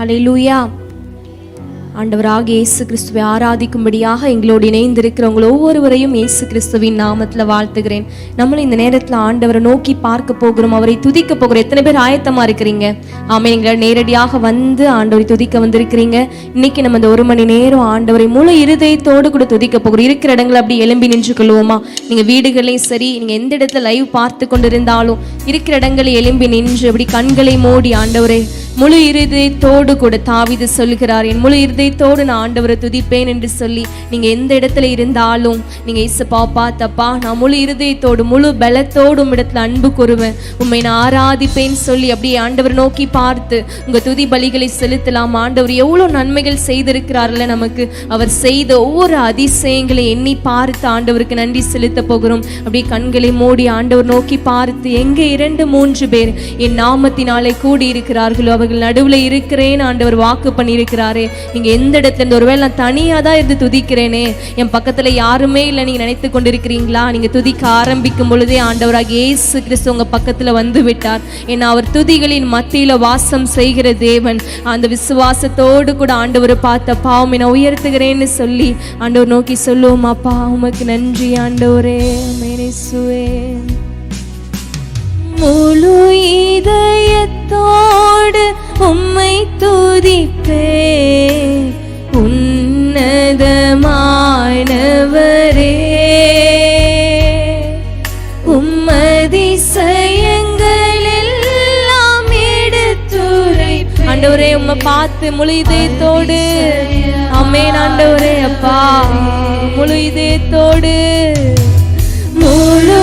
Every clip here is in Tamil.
அலை லூயா ஆண்டவராக இயேசு கிறிஸ்துவை ஆராதிக்கும்படியாக எங்களோடு இணைந்திருக்கிறவங்க ஒவ்வொருவரையும் இயேசு கிறிஸ்துவின் நாமத்தில் வாழ்த்துகிறேன். நம்மளும் இந்த நேரத்தில் ஆண்டவரை நோக்கி பார்க்க போகிறோம். அவரை துதிக்க போகிறோம். எத்தனை பேர் ஆயத்தமாக இருக்கிறீங்க? ஆமாம் எங்களை நேரடியாக வந்து ஆண்டவரை துதிக்க வந்திருக்கிறீங்க. இன்னைக்கு நம்ம இந்த ஒரு மணி நேரம் ஆண்டவரை முழு இருதயத்தோடு கூட துதிக்க போகிறோம். இருக்கிற இடங்களை அப்படி எழும்பி நின்று கொள்வோமா? நீங்கள் வீடுகளையும் சரி நீங்கள் எந்த இடத்துல லைவ் பார்த்து கொண்டிருந்தாலும் இருக்கிற இடங்களை எழும்பி நின்று அப்படி கண்களை மூடி ஆண்டவரை முழு இருதயத்தோடு கூட தாவிது சொல்கிறார் என் முழு இருதயத்தோடு நான் ஆண்டவரை துதிப்பேன் என்று சொல்லி நீங்க எந்த இடத்துல இருந்தாலும் நீங்கள் இசப்பா பார்த்தப்பா நான் முழு இருதயத்தோடு முழு பலத்தோடு இடத்துல அன்பு கூறுவேன். உண்மை நான் ஆராதிப்பேன்னு சொல்லி அப்படியே ஆண்டவர் நோக்கி பார்த்து உங்கள் துதி பலிகளை செலுத்தலாம். ஆண்டவர் எவ்வளவு நன்மைகள் செய்திருக்கிறார்ல நமக்கு. அவர் செய்த ஒவ்வொரு அதிசயங்களை எண்ணி பார்த்து ஆண்டவருக்கு நன்றி செலுத்த போகிறோம். அப்படியே கண்களை மூடி ஆண்டவர் நோக்கி பார்த்து எங்கே இரண்டு மூன்று பேர் என் நாமத்தினாலே கூடி இருக்கிறார்களோ அவர்கள் நடுவில் இருக்கிறேன் ஆண்டவர் வாக்கு பண்ணியிருக்கிறாரே. நீங்கள் எந்த இடத்துல இருந்து ஒருவேளை நான் தனியாக தான் இருந்து துதிக்கிறேனே? என் பக்கத்துல யாருமே இல்லை நீங்க நினைத்து கொண்டிருக்கிறீங்களா? நீங்க துதிக்க ஆரம்பிக்கும் பொழுதே ஆண்டவராக இயேசு கிறிஸ்து உங்கள் பக்கத்தில் வந்து விட்டார். ஏன்னா அவர் துதிகளின் மத்தியில் வாசம் செய்கிற தேவன். அந்த விசுவாசத்தோடு கூட ஆண்டவரை பார்த்த பாவம் என உயர்த்துகிறேன்னு சொல்லி ஆண்டவர் நோக்கி சொல்லுவோம் அப்பா உமக்கு நன்றி ஆண்டவரே மேனேசுவே. முழு இதயத்தோ உம்மை பார்த்து முழு இதயத்தோடு. அம்மேன் ஆண்டவரே அப்பா. முழு இதயத்தோடு. முழு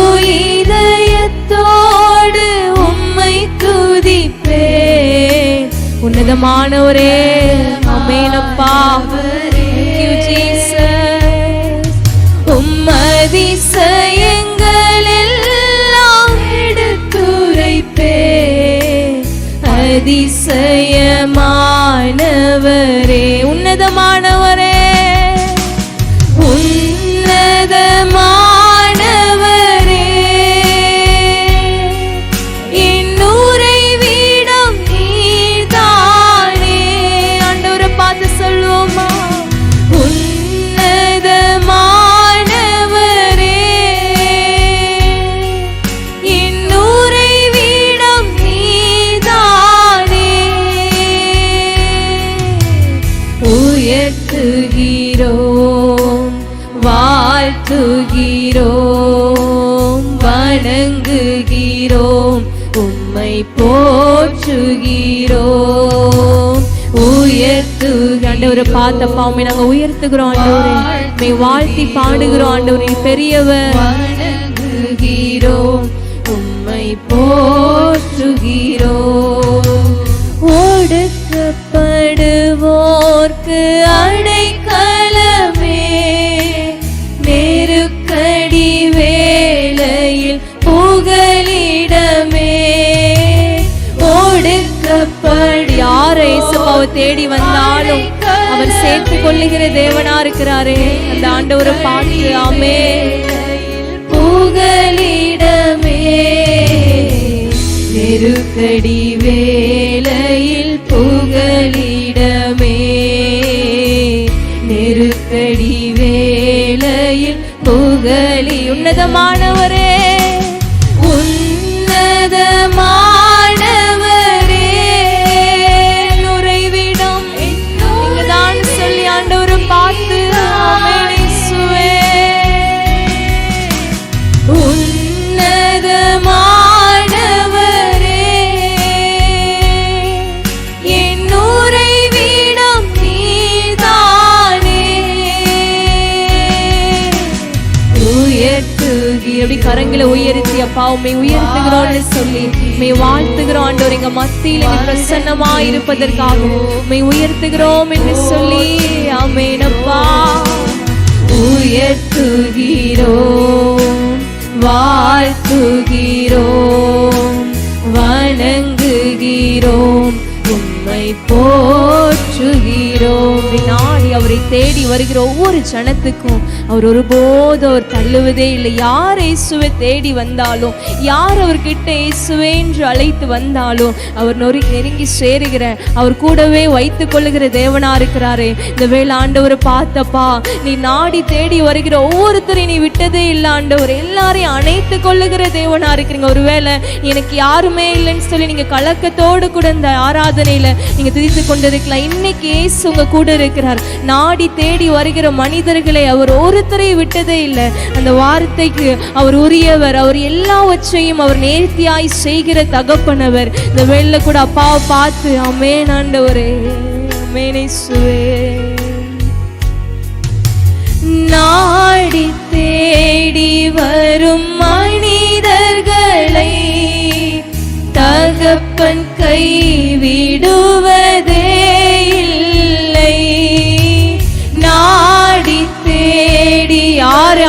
இதயத்தோடு உம்மை துதிப்பே உன்னதமானவரே அமேனப்பா அதிசயமானவர் போற்றுகிறோம் உம்மை போற்றுகிறோம். உயர்த்து ஆண்டவரை பார்த்த பாவமே நாங்க உயர்த்துகிறோம் ஆண்டவரே. உம்மை வாழ்த்தி பாடுகிறோம் ஆண்டவரே பெரியவர். வணங்குகிறோம் உம்மை போற்றுகிறோம். ஒடுக்கப்படுவோர்க்கு அணை தேடி வந்தாலும் அவர் சேர்த்து கொள்ளுகிற தேவனா இருக்கிறாரே அந்த ஆண்டவரை பார்த்து ஆமே புகலிடமே நெருக்கடி வேளையில் புகலிடமே நெருக்கடி வேளையில் புகழி உன்னதமானவரே கரங்களை உயர்த்தி அப்பா உண்மை உயர்த்துகிறோம்னு சொல்லி உண்மை வாழ்த்துகிறோம் ஆண்டவர். எங்க மத்தியில் நீ பிரசன்னமா இருப்பதற்காக உண்மை உயர்த்துகிறோம் என்று சொல்லி அமேனப்பா உயர்த்துகிறோம் வாழ்த்துகிறோம் வணங்குகிறோம் உம்மை போற்றுகிறோம். நாடி அவரை தேடி வருகிற ஒவ்வொரு ஜனத்துக்கும் அவர் ஒருபோதும் அவர் தள்ளுவதே இல்லை. யார் இயேசுவை தேடி வந்தாலும் யார் அவர்கிட்ட இயேசுவே என்று அழைத்து வந்தாலும் அவர் நொறி நெருங்கி சேருகிற அவர் கூடவே வைத்து கொள்ளுகிற தேவனா இருக்கிறாரே. இந்த வேலை ஆண்டவரை பார்த்தப்பா நீ நாடி தேடி வருகிற ஒவ்வொருத்தரையும் நீ விட்டதே இல்லை ஆண்டவர். எல்லாரையும் அணைத்து கொள்ளுகிற தேவனா இருக்கிறீங்க. ஒருவேளை எனக்கு யாருமே இல்லைன்னு சொல்லி நீங்க கலக்கத்தோடு கூட இந்த ஆராதனையில நீங்க திரித்து கொண்டிருக்கலாம். இன்னைக்கு இயேசு உங்க கூட இருக்கிறார். நாடி தேடி வருகிற மனிதர்களை அவர் ஒரு ஒருத்தரையும் விட்டதே இல்லை. அந்த வார்த்தைக்கு அவர் உரியவர் அவர் எல்லாவற்றையும் அவர் நேர்த்தியாய் செய்கிற தகப்பனவர். இந்த வேளையில கூட அப்பாவை பார்த்து அமேன் ஆண்டவரே அமேனேசுவே நாடி தேடி வ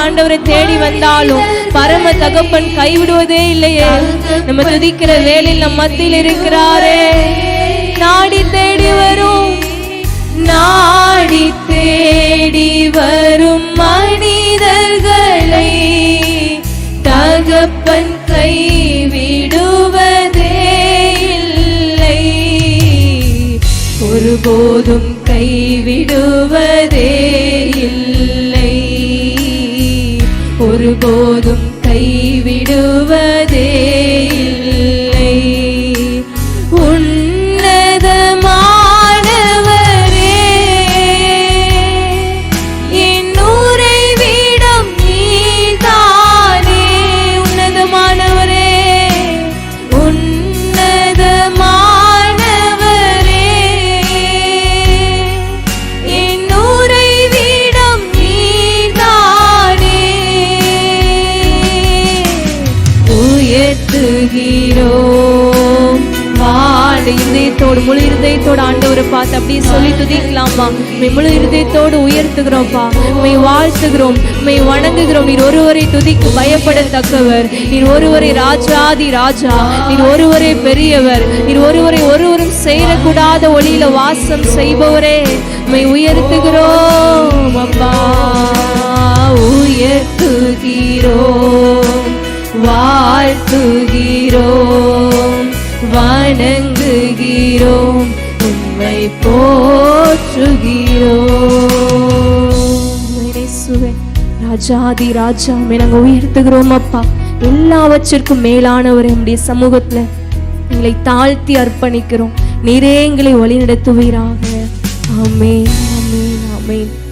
ஆண்டவரை தேடி வந்தாலும் பரம தகப்பன் கைவிடுவதே இல்லையே. நம்ம துதிக்கிற வேலையில் நம் மத்தியில் இருக்கிறாரே. நாடி தேடி வரும் நாடி தேடி வரும் மனிதர்களை தகப்பன் கைவிடுவதே இல்லை. ஒருபோதும் கைவிடுவதே இல்லை. ஒருபோதும் கைவிடுவது இருதயத்தோடு முழு இருதயத்தோடு ஆண்டவரை பார்த்து அப்படியே சொல்லி துதிக்கலாமா உம்மை முழு இருதயத்தோடு உயர்த்துகிறோம்ப்பா. உம்மை வாழ்த்துகிறோம். மை வணங்குகிறோம். நீர் ஒருவரை துதிக்கு பயப்படத்தக்கவர். நீர் ஒருவரை ராஜாதி ராஜா. நீர் ஒருவரே பெரியவர். நீர் ஒருவரை ஒருவரும் சேரக்கூடாத ஒளியில வாசம் செய்பவரே. மை உயர்த்துகிறோம் அப்பா. உயர்த்துகிறோம் வாழ்த்துகிறோம் வணங்குகிறோம் உம்மை போற்றுகிறோம். ராஜாதி ராஜா நாங்க உயர்த்துகிறோம் அப்பா. எல்லாவற்றிற்கும் மேலானவர் நம்முடைய சமூகத்துல. எங்களை தாழ்த்தி அர்ப்பணிக்கிறோம். நீரே எங்களை வழிநடத்துவீராக. நடத்துவீராக ஆமென் ஆமென்.